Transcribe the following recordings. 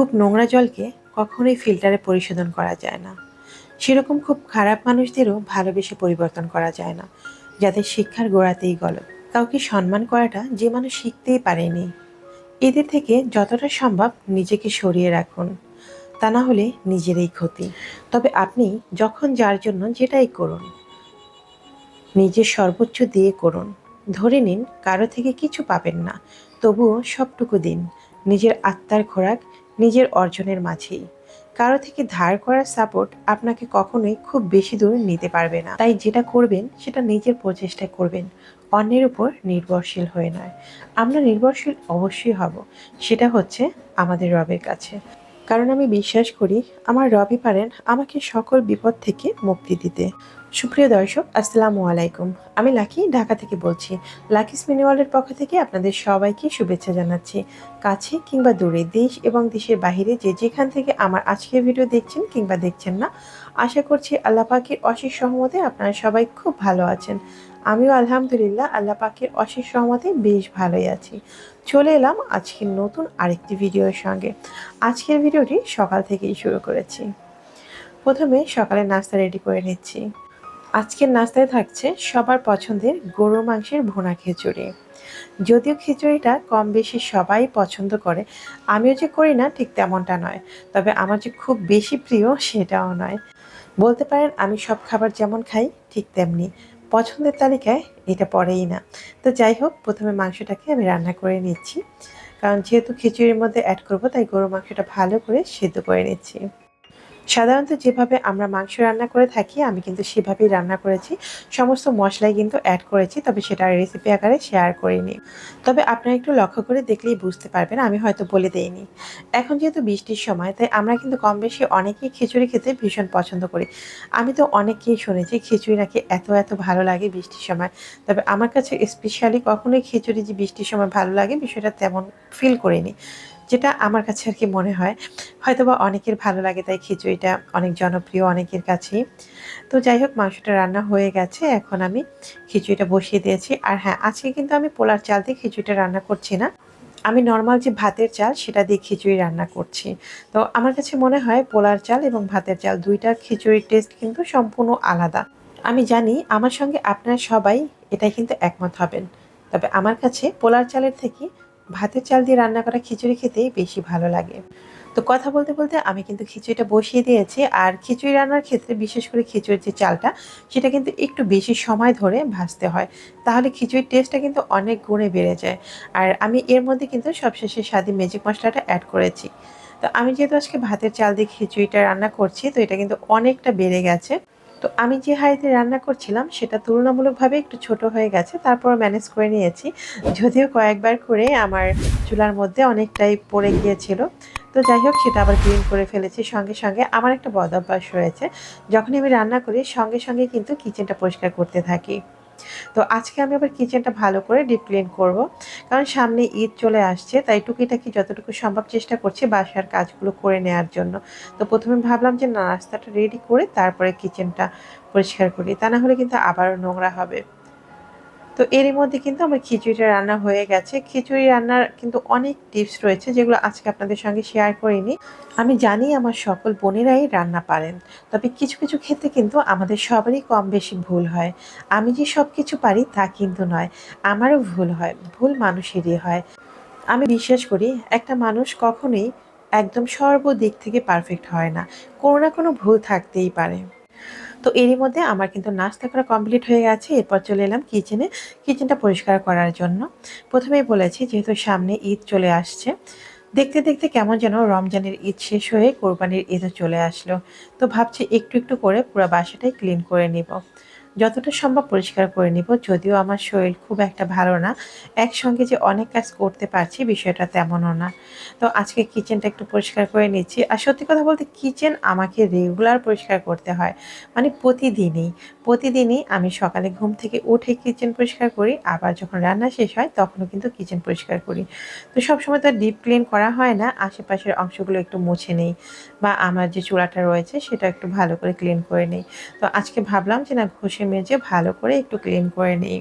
খুব নোংরা জলকে কখনোই ফিল্টারে পরিশোধন করা যায় না। সেরকম খুব খারাপ মানুষদেরও ভালোবেসে পরিবর্তন করা যায় না। যাদের শিক্ষার গোড়াতেই গলত কাউকে সম্মান করাটা যে মানুষ শিখতেই পারেনি। এদের থেকে যতটা সম্ভব নিজেকে সরিয়ে রাখুন। তা না হলে নিজেরই ক্ষতি। তবে আপনি যখন যার জন্য যেটাই করুন, নিজের সর্বোচ্চ দিয়ে করুন। ধরে নিন কারও থেকে কিছু পাবেন না। তবুও সবটুকু দিন। নিজের আত্মার খোরাক নিজের অর্জনের মাঝেই। কারও থেকে ধার করার সাপোর্ট আপনাকে কখনোই খুব বেশি দূর নিতে পারবে না। তাই যেটা করবেন, সেটা নিজের প্রচেষ্টায় করবেন। অন্যের উপর নির্ভরশীল হয়ে নয়। আমরা নির্ভরশীল অবশ্যই হব। সেটা হচ্ছে আমাদের রবের কাছে। কারণ আমি বিশ্বাস করি আমার রবি পারেন আমাকে সকল বিপদ থেকে মুক্তি দিতে। সুপ্রিয় দর্শক, আসসালামু আলাইকুম। আমি লাকি, ঢাকা থেকে বলছি। লাকি স্মিনিওয়ালের পক্ষ থেকে আপনাদের সবাইকে শুভেচ্ছা জানাচ্ছি। কাছে কিংবা দূরে, দেশ এবং দেশের বাহিরে যে যেখান থেকে আমার আজকের ভিডিও দেখছেন কিংবা দেখছেন না আশা করছি আল্লাহ পাখির অশেষ সহমতে আপনারা সবাই খুব ভালো আছেন। আমিও আলহামদুলিল্লাহ আল্লাহ পাখির অশেষ সহমতে বেশ ভালোই আছি। চলে এলাম আজকের নতুন আরেকটি ভিডিওর সঙ্গে। আজকের ভিডিওটি সকাল থেকেই শুরু করেছি। প্রথমে সকালে নাস্তা রেডি করে নিচ্ছি। আজকের নাস্তায় থাকছে সবার পছন্দের গরু মাংসের ভুনা খিচুড়ি। যদিও খিচুড়িটা কম বেশি সবাই পছন্দ করে, আমিও যে করি না ঠিক তেমনটা নয়। তবে আমার যে খুব বেশি প্রিয় সেটাও নয়। বলতে পারেন, আমি সব খাবার যেমন খাই, ঠিক তেমনি পছন্দের তালিকায় এটা পড়েই না। তো যাই হোক, প্রথমে মাংসটাকে আমি রান্না করে নিচ্ছি। কারণ যেহেতু খিচুড়ির মধ্যে অ্যাড করব, তাই গরু মাংসটা ভালো করে সেদ্ধ করে নিচ্ছি। সাধারণত যেভাবে আমরা মাংস রান্না করে থাকি, আমি কিন্তু সেভাবেই রান্না করেছি। সমস্ত মশলাই কিন্তু অ্যাড করেছি, তবে সেটা রেসিপি আকারে শেয়ার করিনি। তবে আপনারা একটু লক্ষ্য করে দেখলেই বুঝতে পারবেন, আমি হয়তো বলে দেইনি। এখন যেহেতু বৃষ্টির সময়, তাই আমরা কিন্তু কম বেশি অনেকেই খিচুড়ি খেতে ভীষণ পছন্দ করি। আমি তো অনেককেই শুনেছি, খিচুড়ি নাকি এত এত ভালো লাগে বৃষ্টির সময়। তবে আমার কাছে স্পেশালি কখনোই খিচুড়ি যে বৃষ্টির সময় ভালো লাগে, বিষয়টা তেমন ফিল করিনি। যেটা আমার কাছে আর কি মনে হয়। হয়তোবা অনেকের ভালো লাগে তাই খিচুড়িটা অনেক জনপ্রিয় অনেকের কাছেই। তো যাই হোক, মাংসটা রান্না হয়ে গেছে, এখন আমি খিচুড়িটা বসিয়ে দিয়েছি। আর হ্যাঁ আজকে কিন্তু আমি পোলার চাল দিয়ে খিচুড়িটা রান্না করছি না। আমি নর্মাল যে ভাতের চাল, সেটা দিয়ে খিচুড়ি রান্না করছি। তো আমার কাছে মনে হয় পোলার চাল এবং ভাতের চাল দুইটার খিচুড়ির টেস্ট কিন্তু সম্পূর্ণ আলাদা। আমি জানি আমার সঙ্গে আপনারা সবাই এটাই কিন্তু একমত হবেন। তবে আমার কাছে পোলার চালের থেকে ভাতের চাল দিয়ে রান্না করা খিচুড়ি খেতেই বেশি ভালো লাগে। তো কথা বলতে বলতে আমি কিন্তু খিচুড়িটা বসিয়ে দিয়েছি, আর খিচুড়ি রান্নার ক্ষেত্রে বিশেষ করে খিচুড়ির যে চালটা, সেটা কিন্তু একটু বেশি সময় ধরে ভাজতে হয়। তাহলে খিচুড়ির টেস্টটা কিন্তু অনেক গুণে বেড়ে যায়। আর আমি এর মধ্যে কিন্তু সবশেষে স্বাদী ম্যাজিক মশলাটা অ্যাড করেছি। তো আমি যেহেতু আজকে ভাতের চাল দিয়ে খিচুড়িটা রান্না করছি, তো এটা কিন্তু অনেকটা বেড়ে গেছে। তো আমি যে হাঁড়িতে রান্না করছিলাম, সেটা তুলনামূলকভাবে একটু ছোট হয়ে গেছে। তারপর ম্যানেজ করে নিয়েছি। যদিও কয়েকবার করে আমার চুলার মধ্যে অনেকটাই পড়ে গিয়েছিল। তো যাই হোক, সেটা আবার ক্লিন করে ফেলেছি। সঙ্গে সঙ্গে আমার একটা বদ অভ্যাস রয়েছে। যখনই আমি রান্না করি, সঙ্গে সঙ্গে কিন্তু কিচেনটা পরিষ্কার করতে থাকি। তো আজকে আমি আবার কিচেনটা ভালো করে ডিপ ক্লিন করব। কারণ সামনে ঈদ চলে আসছে, তাই টুকিটাকি যতটুকু সম্ভব চেষ্টা করছি বাসার কাজগুলো করে নেওয়ার জন্য। তো প্রথমে ভাবলাম যে না, নাস্তাটা রেডি করে তারপরে কিচেনটা পরিষ্কার করি, তা না হলে কিন্তু আবারও নোংরা হবে। তো এরই মধ্যে কিন্তু আমার খিচুড়িটা রান্না হয়ে গেছে। খিচুড়ি রান্নার কিন্তু অনেক টিপস রয়েছে যেগুলো আজকে আপনাদের সঙ্গে শেয়ার করিনি। আমি জানি আমার সকল বোনেরাই রান্না পারেন, তবে কিছু কিছু ক্ষেত্রে কিন্তু আমাদের সবারই কম বেশি ভুল হয়। আমি যে সব কিছু পারি তা কিন্তু নয়, আমারও ভুল হয়, ভুল মানুষেরই হয়। আমি বিশ্বাস করি, একটা মানুষ কখনোই একদম সর্বদিক থেকে পারফেক্ট হয় না, কোনো না কোনো ভুল থাকতেই পারে। তো এরই মধ্যে আমার কিন্তু নাস্তা করা কমপ্লিট হয়ে গেছে। এরপর চলে এলাম কিচেনে কিচেনটা পরিষ্কার করার জন্য। প্রথমেই বলেছি, যেহেতু সামনে ঈদ চলে আসছে, দেখতে দেখতে কেমন যেন রমজানের ঈদ শেষ হয়ে কোরবানির ঈদও চলে আসলো। তো ভাবছি একটু একটু করে পুরো বাসাটাই ক্লিন করে নিব। যতটা সম্ভব পরিষ্কার করে নিব, যদিও আমার শরীর খুব একটা ভালো না। একসঙ্গে যে অনেক কাজ করতে পারছি বিষয়টা তেমনও না। তো আজকে কিচেনটা একটু পরিষ্কার করে নিচ্ছি। আর সত্যি কথা বলতে কিচেন আমাকে রেগুলার পরিষ্কার করতে হয়। মানে প্রতিদিনই প্রতিদিনই আমি সকালে ঘুম থেকে উঠে কিচেন পরিষ্কার করি, আবার যখন রান্না শেষ হয় তখনও কিন্তু কিচেন পরিষ্কার করি। তো সবসময় তো ডিপ ক্লিন করা হয় না, আশেপাশের অংশগুলো একটু মুছে নেই বা আমার যে চূড়াটা রয়েছে সেটা একটু ভালো করে ক্লিন করে নেই। তো আজকে ভাবলাম যে না ঘষে ঘষে মেজে ভালো করে একটু ক্লিন করে নিই।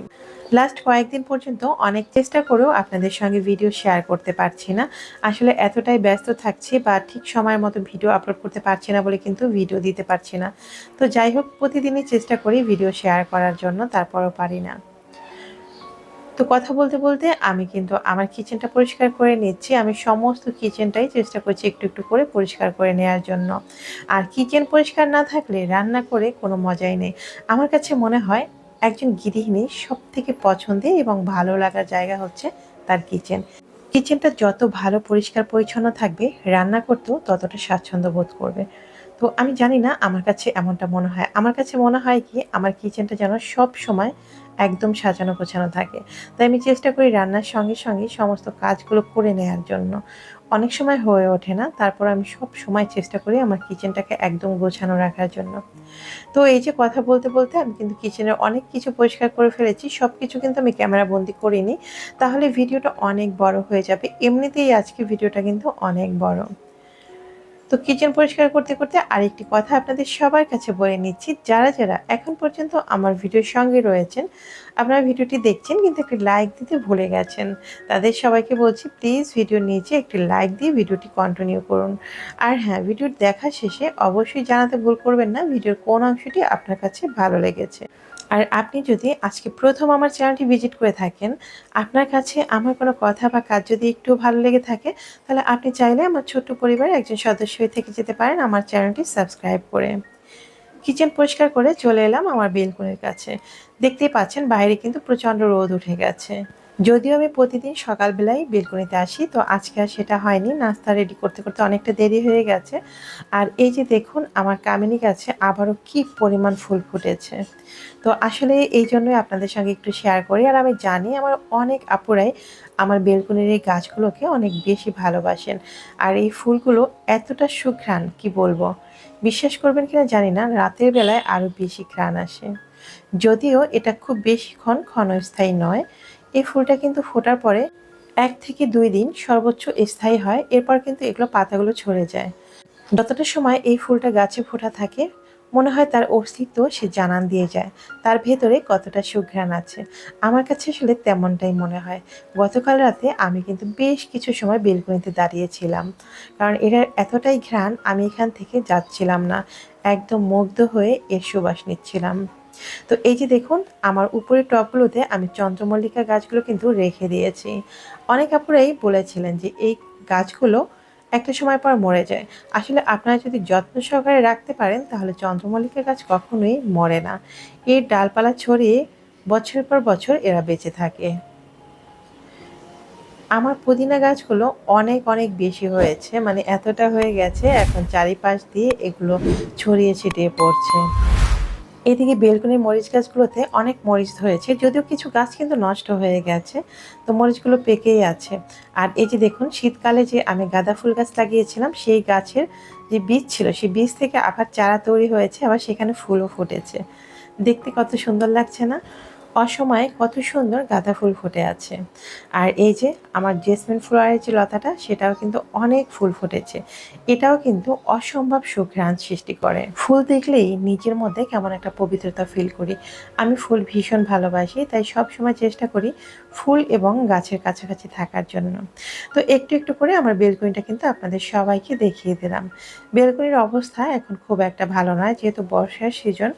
লাস্ট কয়েকদিন পর্যন্ত অনেক চেষ্টা করেও আপনাদের সঙ্গে ভিডিও শেয়ার করতে পারছি না। আসলে এতটাই ব্যস্ত থাকছি বা ঠিক সময় মতো ভিডিও আপলোড করতে পারছি না বলে কিন্তু ভিডিও দিতে পারছি না। তো যাই হোক, প্রতিদিনই চেষ্টা করি ভিডিও শেয়ার করার জন্য, তারপরও পারি না। তো কথা বলতে বলতে আমি কিন্তু আমার কিচেনটা পরিষ্কার করে নিচ্ছি। আমি সমস্ত কিচেনটাই চেষ্টা করছি একটু একটু করে পরিষ্কার করে নেওয়ার জন্য। আর কিচেন পরিষ্কার না থাকলে রান্না করে কোনো মজাই নেই। আমার কাছে মনে হয় একজন গৃহিণীর সব থেকে পছন্দের এবং ভালো লাগার জায়গা হচ্ছে তার কিচেন কিচেনটা যত ভালো পরিষ্কার পরিচ্ছন্ন থাকবে, রান্না করতেও ততটা স্বাচ্ছন্দ্য বোধ করবে। তো আমি জানি না আমার কাছে এমনটা মনে হয়। আমার কাছে মনে হয় কি, আমার কিচেনটা যেন সব সময় একদম সাজানো গোছানো থাকে। তাই আমি চেষ্টা করি রান্নার সঙ্গে সঙ্গে সমস্ত কাজগুলো করে নেওয়ার জন্য। অনেক সময় হয়ে ওঠে না, তারপর আমি সব সময় চেষ্টা করি আমার কিচেনটাকে একদম গোছানো রাখার জন্য। তো এই যে কথা বলতে বলতে আমি কিন্তু কিচেনের অনেক কিছু পরিষ্কার করে ফেলেছি সব কিছু কিন্তু আমি ক্যামেরা বন্দি করিনি। তাহলে ভিডিওটা অনেক বড় হয়ে যাবে। এমনিতেই আজকে ভিডিওটা কিন্তু অনেক বড়। তো কিচেন পরিষ্কার করতে করতে আরেকটি কথা আপনাদের সবার কাছে বলে নিচ্ছি। যারা যারা এখন পর্যন্ত আমার ভিডিওর সঙ্গে রয়েছেন, আপনারা ভিডিওটি দেখছেন কিন্তু একটি লাইক দিতে ভুলে গেছেন, তাদের সবাইকে বলছি প্লিজ ভিডিওর নিচে একটি লাইক দিয়ে ভিডিওটি কন্টিনিউ করুন। আর হ্যাঁ ভিডিওর দেখা শেষে অবশ্যই জানাতে ভুল করবেন না, ভিডিওর কোন অংশটি আপনার কাছে ভালো লেগেছে। আর আপনি যদি আজকে প্রথম আমার চ্যানেলটি ভিজিট করে থাকেন, আপনার কাছে আমার কোনো কথা বা কাজ যদি একটু ভালো লেগে থাকে, তাহলে আপনি চাইলে আমার ছোট্ট পরিবারের একজন সদস্য হয়ে থেকে যেতে পারেন আমার চ্যানেলটি সাবস্ক্রাইব করে। কিচেন পরিষ্কার করে চলে এলাম আমার বেলকুনের কাছে। দেখতেই পাচ্ছেন বাইরে কিন্তু প্রচণ্ড রোদ উঠে গেছে। যদিও আমি প্রতিদিন সকালবেলায় বেলকনিতে আসি, তো আজকে আর সেটা হয়নি। নাস্তা রেডি করতে করতে অনেকটা দেরি হয়ে গেছে। আর এই যে দেখুন, আমার কামিনী গাছে আবারও কি পরিমাণ ফুল ফুটেছে। তো আসলে এই জন্যই আপনাদের সঙ্গে একটু শেয়ার করি। আর আমি জানি আমার অনেক আপুরাই আমার বেলকনির এই গাছগুলোকে অনেক বেশি ভালোবাসেন। আর এই ফুলগুলো এতটা সুঘ্রাণ, কি বলব? বিশ্বাস করবেন কিনা জানি না, রাতের বেলায় আরও বেশি ঘ্রাণ আসে। যদিও এটা খুব বেশিক্ষণ ক্ষণস্থায়ী নয় এই ফুলটা কিন্তু ফোটার পরে এক থেকে দুই দিন সর্বোচ্চ স্থায়ী হয়, এরপর কিন্তু এগুলো পাতাগুলো ছড়ে যায়। যতটা সময় এই ফুলটা গাছে ফোটা থাকে, মনে হয় তার অস্তিত্ব সে জানান দিয়ে যায়, তার ভেতরে কতটা সুঘ্রাণ আছে। আমার কাছে আসলে তেমনটাই মনে হয়। গতকাল রাতে আমি কিন্তু বেশ কিছু সময় বেলকনিতে দাঁড়িয়েছিলাম, কারণ এটার এতটাই ঘ্রাণ আমি এখান থেকে যাচ্ছিলাম না। একদম মুগ্ধ হয়ে এর সুবাস নিচ্ছিলাম। তো এই যে দেখুন, আমার উপরের টপগুলোতে আমি চন্দ্রমল্লিকা গাছগুলো কিন্তু রেখে দিয়েছি। অনেক আপুরাই বলেছিলেন যে এই গাছগুলো একটা সময় পর মরে যায়। আসলে আপনারা যদি যত্ন সহকারে রাখতে পারেন, তাহলে চন্দ্রমল্লিকা গাছ কখনোই মরে না। এর ডালপালা ছড়িয়ে বছর পর বছর এরা বেঁচে থাকে। আমার পুদিনা গাছগুলো অনেক অনেক বেশি হয়েছে মানে এতটা হয়ে গেছে, এখন চারিপাশ দিয়ে এগুলো ছড়িয়ে ছিটিয়ে পড়ছে। এদিকে বেলকনির মরিচ গাছগুলোতে অনেক মরিচ ধরেছে, যদিও কিছু গাছ কিন্তু নষ্ট হয়ে গেছে। তো মরিচগুলো পেকেই আছে। আর এই যে দেখুন, শীতকালে যে আমি গাঁদা ফুল গাছ লাগিয়েছিলাম, সেই গাছের যে বীজ ছিল, সেই বীজ থেকে আবার চারা তৈরি হয়েছে, আবার সেখানে ফুলও ফুটেছে। দেখতে কত সুন্দর লাগছে না? অসময়ে কত সুন্দর গাঁদা ফুল ফুটে আছে। আর এই যে আমার জেসমিন ফ্লোয়ারের যে লতাটা, সেটাও কিন্তু অনেক ফুল ফুটেছে। এটাও কিন্তু অসম্ভব সুঘ্রাণ সৃষ্টি করে। ফুল দেখলেই নিজের মধ্যে কেমন একটা পবিত্রতা ফিল করি। আমি ফুল ভীষণ ভালোবাসি, তাই সব সময় চেষ্টা করি ফুল এবং গাছের কাছাকাছি থাকার জন্য। তো একটু একটু করে আমার বেলকনিটা কিন্তু আপনাদের সবাইকে দেখিয়ে দিলাম। বেলকনির অবস্থা এখন খুব একটা ভালো নয়, যেহেতু বর্ষার সিজন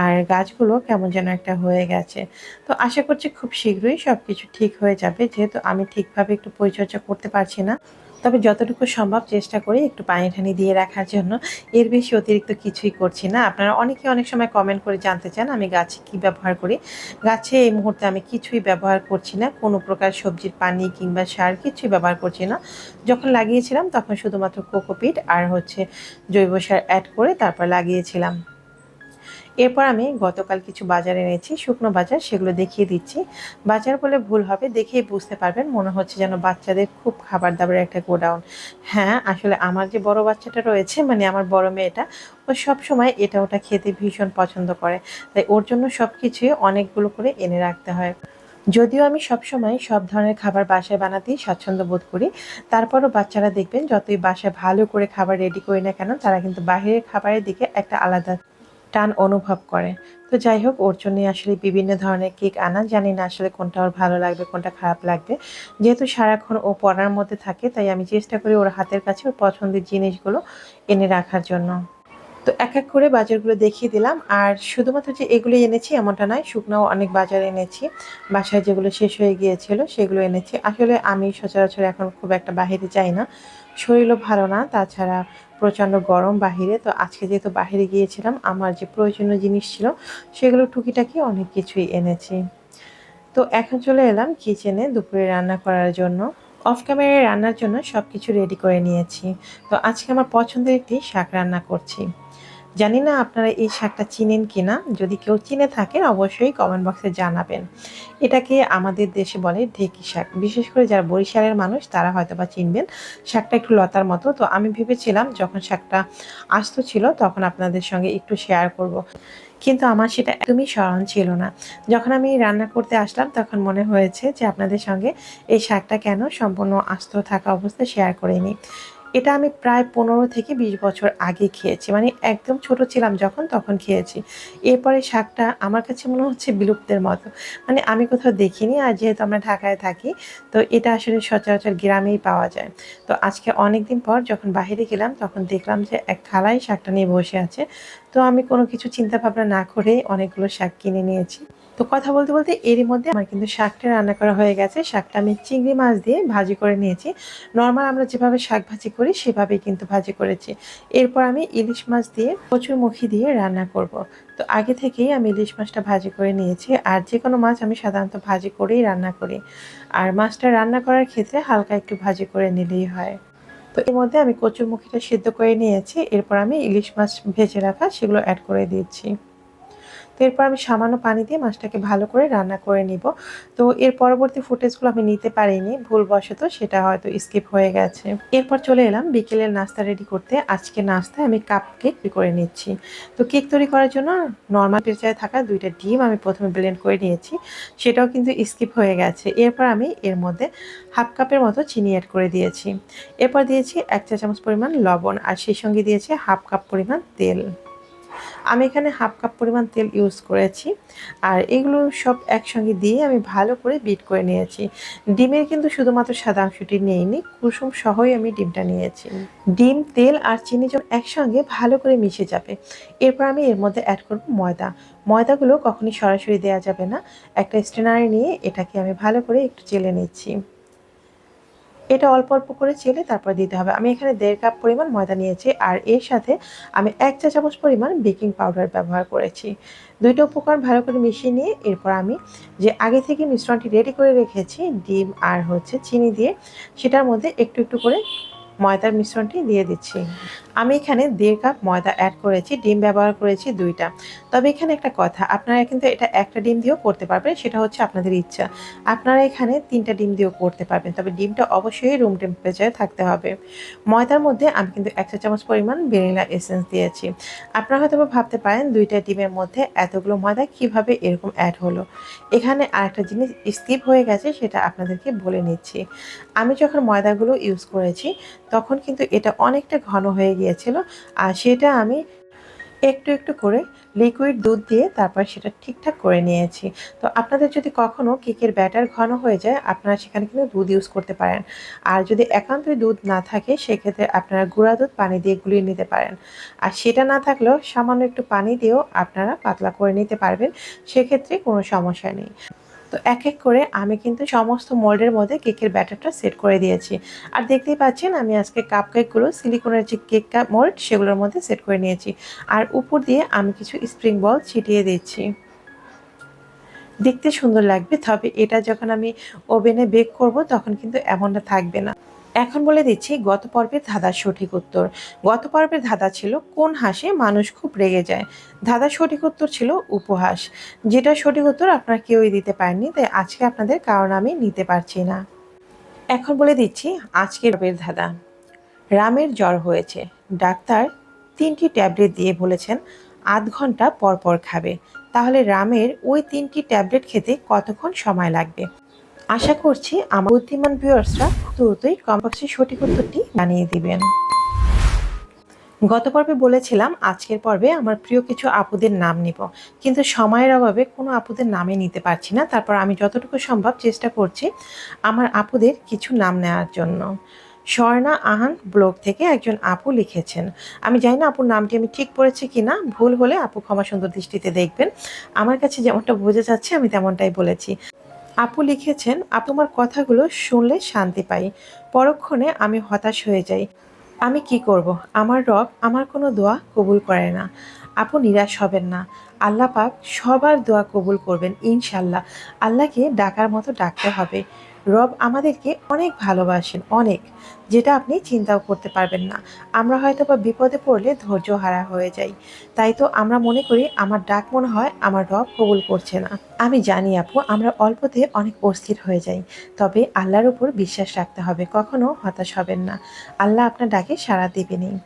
আর গাছগুলো কেমন যেন একটা হয়ে গেছে। তো আশা করছি খুব শীঘ্রই সব কিছু ঠিক হয়ে যাবে, যেহেতু আমি ঠিকভাবে একটু পরিচর্যা করতে পারছি না। তবে যতটুকু সম্ভব চেষ্টা করি একটু পানি ঠানি দিয়ে রাখার জন্য। এর বেশি অতিরিক্ত কিছুই করছি না। আপনারা অনেকে অনেক সময় কমেন্ট করে জানতে চান আমি গাছে কি ব্যবহার করি। গাছে এই মুহূর্তে আমি কিছুই ব্যবহার করছি না। কোনো প্রকার সবজির পানি কিংবা সার কিছুই ব্যবহার করছি না। যখন লাগিয়েছিলাম তখন শুধুমাত্র কোকোপিট আর হচ্ছে জৈব সার অ্যাড করে তারপর লাগিয়েছিলাম। এরপর আমি গতকাল কিছু বাজার এনেছি, শুকনো বাজার, সেগুলো দেখিয়ে দিচ্ছি। বাজার বলে ভুল হবে, দেখেই বুঝতে পারবেন, মনে হচ্ছে যেন বাচ্চাদের খুব খাবার দাবারের একটা গোডাউন। হ্যাঁ আসলে আমার যে বড় বাচ্চাটা রয়েছে মানে আমার বড় মেয়েটা, ও সব সময় এটা ওটা খেতে ভীষণ পছন্দ করে। তাই ওর জন্য সব কিছুই অনেকগুলো করে এনে রাখতে হয়। যদিও আমি সবসময় সব ধরনের খাবার বাসায় বানাতেই স্বাচ্ছন্দ্য বোধ করি, তারপরও বাচ্চারা দেখবেন যতই বাসায় ভালো করে খাবার রেডি করি না কেন, তারা কিন্তু বাহিরের খাবারের দিকে একটা আলাদা টান অনুভব করে। তো যাই হোক ওর জন্য আসলে বিভিন্ন ধরনের কেক আনা। জানি না আসলে কোনটা ওর ভালো লাগবে, কোনটা খারাপ লাগবে। যেহেতু সারাক্ষণ ও পড়ার মধ্যে থাকে, তাই আমি চেষ্টা করি ওর হাতের কাছে ওর পছন্দের জিনিসগুলো এনে রাখার জন্য। তো এক এক করে বাজারগুলো দেখিয়ে দিলাম। আর শুধুমাত্র যে এগুলো এনেছি এমনটা নয়, শুকনাও অনেক বাজার এনেছি। বাসায় যেগুলো শেষ হয়ে গিয়েছিল, সেগুলো এনেছি। আসলে আমি সচরাচর এখন খুব একটা বাহিরে যাই না। শরীরও ভালো না। তাছাড়া প্রচণ্ড গরম বাহিরে, তো আজকে যেহেতু বাহিরে গিয়েছিলাম, আমার যে প্রয়োজনীয় জিনিস ছিল, সেগুলো টুকিটাকি অনেক কিছুই এনেছি। তো এখন চলে এলাম কিচেনে দুপুরে রান্না করার জন্য। অফ ক্যামেরায় রান্নার জন্য সব কিছু রেডি করে নিয়েছি। তো আজকে আমার পছন্দের একটি শাক রান্না করছি। জানি না আপনারা এই শাকটা চিনেন কিনা। যদি কেউ চিনে থাকেন, অবশ্যই কমেন্ট বক্সে জানাবেন। এটাকে আমাদের দেশে বলে ঢেকি শাক। বিশেষ করে যারা বরিশালের মানুষ, তারা হয়তো বা চিনবেন শাকটা একটু লতার মতো। তো আমি ভেবেছিলাম, যখন শাকটা আস্ত ছিল, তখন আপনাদের সঙ্গে একটু শেয়ার করব। কিন্তু আমার সেটা একদমই স্মরণ ছিল না। যখন আমি রান্না করতে আসলাম, তখন মনে হয়েছে যে আপনাদের সঙ্গে এই শাকটা কেন সম্পূর্ণ আস্ত থাকা অবস্থায় শেয়ার করে নিই এটা আমি প্রায় পনেরো থেকে বিশ বছর আগে খেয়েছি। মানে একদম ছোট ছিলাম যখন, তখন খেয়েছি। এরপরে শাকটা আমার কাছে মনে হচ্ছে বিলুপ্তের মতো। মানে আমি কোথাও দেখিনি আর যেহেতু আমরা ঢাকায় থাকি, তো এটা আসলে সচরাচর গ্রামেই পাওয়া যায়। তো আজকে অনেক দিন পর যখন বাইরে গেলাম, তখন দেখলাম যে এক খালাই শাকটা নিয়ে বসে আছে। তো আমি কোনো কিছু চিন্তা ভাবনা না করেই অনেকগুলো শাক কিনে নিয়েছি। তো কথা বলতে বলতে এরই মধ্যে আমার কিন্তু শাকটা রান্না করা হয়ে গেছে। শাকটা আমি চিংড়ি মাছ দিয়ে ভাজি করে নিয়েছি। নর্মাল আমরা যেভাবে শাক ভাজি করি, সেভাবেই কিন্তু ভাজি করেছি। এরপর আমি ইলিশ মাছ দিয়ে প্রচুর মুখি দিয়ে রান্না করব। তো আগে থেকেই আমি ইলিশ মাছটা ভাজি করে নিয়েছি। আর যে কোনো মাছ আমি সাধারণত ভাজি করেই রান্না করি। আর মাছটা রান্না করার ক্ষেত্রে হালকা একটু ভাজি করে নিলেই হয়। তো এর মধ্যে আমি কচুর মুখিটা সিদ্ধ করে নিয়েছি। এরপর আমি ইলিশ মাছ ভেজে রাখা সেগুলো অ্যাড করে দিচ্ছি। এরপর আমি সামান্য পানি দিয়ে মাছটাকে ভালো করে রান্না করে নিব। তো এর পরবর্তী ফুটেজগুলো আমি নিতে পারিনি, ভুলবশত সেটা হয়তো স্কিপ হয়ে গেছে। এরপর চলে এলাম বিকেলের নাস্তা রেডি করতে। আজকে নাস্তায় আমি কাপ কেক করে নিচ্ছি। তো কেক তৈরি করার জন্য নর্মাল টেম্পারেচারে থাকা দুইটা ডিম আমি প্রথমে ব্লেন্ড করে নিয়েছি, সেটাও কিন্তু স্কিপ হয়ে গেছে। এরপর আমি এর মধ্যে হাফ কাপের মতো চিনি অ্যাড করে দিয়েছি। এরপর দিয়েছি এক চা চামচ পরিমাণ লবণ আর সেই সঙ্গে দিয়েছি হাফ কাপ পরিমাণ তেল। আমি এখানে হাফ কাপ পরিমাণ তেল ইউজ করেছি। আর এগুলো সব একসঙ্গে দিয়ে আমি ভালো করে বিট করে নিয়েছি। ডিমের কিন্তু শুধুমাত্র সাদা অংশটি নিইনি, কুসুম সহই আমি ডিমটা নিয়েছি। ডিম, তেল আর চিনি যখন একসঙ্গে ভালো করে মিশে যাবে, এরপর আমি এর মধ্যে অ্যাড করব ময়দা। ময়দাগুলো কখনই সরাসরি দেওয়া যাবে না। একটা স্টেনারে নিয়ে এটাকে আমি ভালো করে একটু চেলে নিচ্ছি। এটা অল্প অল্প করে চেলে তারপর দিতে হবে। আমি এখানে দেড় কাপ পরিমাণ ময়দা নিয়েছি আর এর সাথে আমি এক চা চামচ পরিমাণ বেকিং পাউডার ব্যবহার করেছি। দুইটা উপকরণ ভালো করে মিশিয়ে নিয়ে এরপর আমি যে আগে থেকে মিশ্রণটি রেডি করে রেখেছি, ডিম আর হচ্ছে চিনি দিয়ে, সেটার মধ্যে একটু একটু করে ময়দার মিশ্রণটি দিয়ে দিচ্ছি। আমি এখানে দেড় কাপ ময়দা অ্যাড করেছি, ডিম ব্যবহার করেছি দুইটা। তবে এখানে একটা কথা, আপনারা কিন্তু এটা একটা ডিম দিয়েও করতে পারবেন, সেটা হচ্ছে আপনাদের ইচ্ছা। আপনারা এখানে তিনটা ডিম দিয়েও করতে পারবেন, তবে ডিমটা অবশ্যই রুম টেম্পারেচারে থাকতে হবে। ময়দার মধ্যে আমি কিন্তু একটা চামচ পরিমাণ ভ্যানিলা এসেন্স দিয়েছি। আপনারা হয়তো ভাবতে পারেন, দুইটা ডিমের মধ্যে এতগুলো ময়দা কীভাবে এরকম অ্যাড হলো? এখানে আরেকটা জিনিস স্কিপ হয়ে গেছে, সেটা আপনাদেরকে বলে নিচ্ছি। আমি যখন ময়দাগুলো ইউজ করেছি তখন কিন্তু এটা অনেকটা ঘন হয়ে গিয়েছিল। আর সেটা আমি একটু একটু করে লিকুইড দুধ দিয়ে তারপর সেটা ঠিকঠাক করে নিয়েছি। তো আপনাদের যদি কখনো কেকের ব্যাটার ঘন হয়ে যায়, আপনারা সেখানে কিন্তু দুধ ইউজ করতে পারেন। আর যদি একান্তই দুধ না থাকে, সেক্ষেত্রে আপনারা গুঁড়া দুধ পানি দিয়ে গুলিয়ে নিতে পারেন। আর সেটা না থাকলেও সামান্য একটু পানি দিয়েও আপনারা পাতলা করে নিতে পারবেন। সেক্ষেত্রে কোনো সমস্যা নেই। তো এক এক করে আমি কিন্তু সমস্ত মোল্ডের মধ্যে কেকের ব্যাটারটা সেট করে দিয়েছি। আর দেখতেই পাচ্ছেন, আমি আজকে কাপ কেকগুলো সিলিকনের যে কেক কাপ মোল্ড, সেগুলোর মধ্যে সেট করে নিয়েছি। আর উপর দিয়ে আমি কিছু স্প্রিং বল ছিটিয়ে দিচ্ছি। দেখতে সুন্দর লাগবে, তবে এটা যখন আমি ওভেনে বেক করব, তখন কিন্তু এমনটা থাকবে না। এখন বলে দিচ্ছি, গত পর্বের ধাঁধার সঠিক উত্তর। গত পর্বের ধাঁধা ছিল কোন হাসে মানুষ খুব রেগে যায়। ধাঁধার সঠিক উত্তর ছিল উপহাস। যেটা সঠিক উত্তর আপনারা কেউই দিতে পারেননি, তাই আজকে আপনাদের কারণ আমি নিতে পারছি না। এখন বলে দিচ্ছি, আজকের পর্বের ধাঁধা। রামের জ্বর হয়েছে। ডাক্তার তিনটি ট্যাবলেট দিয়ে বলেছেন, আধ ঘণ্টা পর পর খাবে। তাহলে রামের ওই তিনটি ট্যাবলেট খেতে কতক্ষণ সময় লাগবে? আশা করছি আমার বুদ্ধিমান ভিউয়ার্সরা দ্রুতই কমবক্সে সঠিক উত্তরটি জানিয়ে দিবেন। গত পর্বে বলেছিলাম আজকের পর্বে আমার প্রিয় কিছু আপুদের নাম নিব, কিন্তু সময়ের অভাবে কোনো আপুদের নামে নিতে পারছি না। তারপর আমি যতটুকু সম্ভব চেষ্টা করছি আমার আপুদের কিছু নাম নেওয়ার জন্য। স্বর্ণা আহান ব্লগ থেকে একজন আপু লিখেছেন, আমি জানি না আপুর নামটি আমি ঠিক পড়েছি কি না ভুল হলে আপু ক্ষমা সুন্দর দৃষ্টিতে দেখবেন। আমার কাছে যেমনটা বোঝা যাচ্ছে, আমি তেমনটাই বলেছি। আপু লিখেছেন, আপু আমার কথাগুলো শুনলে শান্তি পাই। পরক্ষণে আমি হতাশ হয়ে যাই। আমি কি করব? আমার রব আমার কোনো দোয়া কবুল করে না। আপু নিরাশ হবেন না। আল্লাহ পাক সবার দোয়া কবুল করবেন ইনশাল্লাহ। আল্লাহকে ডাকার মতো ডাকতে হবে। রব আমাদেরকে অনেক ভালোবাসেন, অনেক, যেটা আপনি চিন্তাও করতে পারবেন না। আমরা হয়তো বা বিপদে পড়লে ধৈর্য হারা হয়ে যাই। তাই তো আমরা মনে করি আমার ডাক মনে হয় আমার রব কবুল করছে না। আমি জানি আপু, আমরা অল্পতে অনেক অস্থির হয়ে যাই, তবে আল্লাহর উপর বিশ্বাস রাখতে হবে, কখনো হতাশ হবেন না। আল্লাহ আপনার ডাকে সাড়া দেবেনই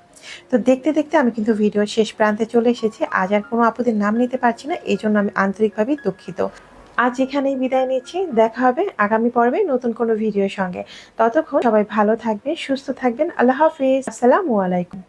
তো দেখতে দেখতে আমি কিন্তু ভিডিওর শেষ প্রান্তে চলে এসেছি। আজ আর কোনো আপুদের নাম নিতে পারছি না এই জন্য আমি আন্তরিকভাবেই দুঃখিত। আজ এখানেই বিদায় নিচ্ছি। দেখা হবে আগামী পর্বে নতুন কোনো ভিডিওর সঙ্গে। ততক্ষণ সবাই ভালো থাকবেন, সুস্থ থাকবেন। আল্লাহ হাফিজ। আসসালামু আলাইকুম।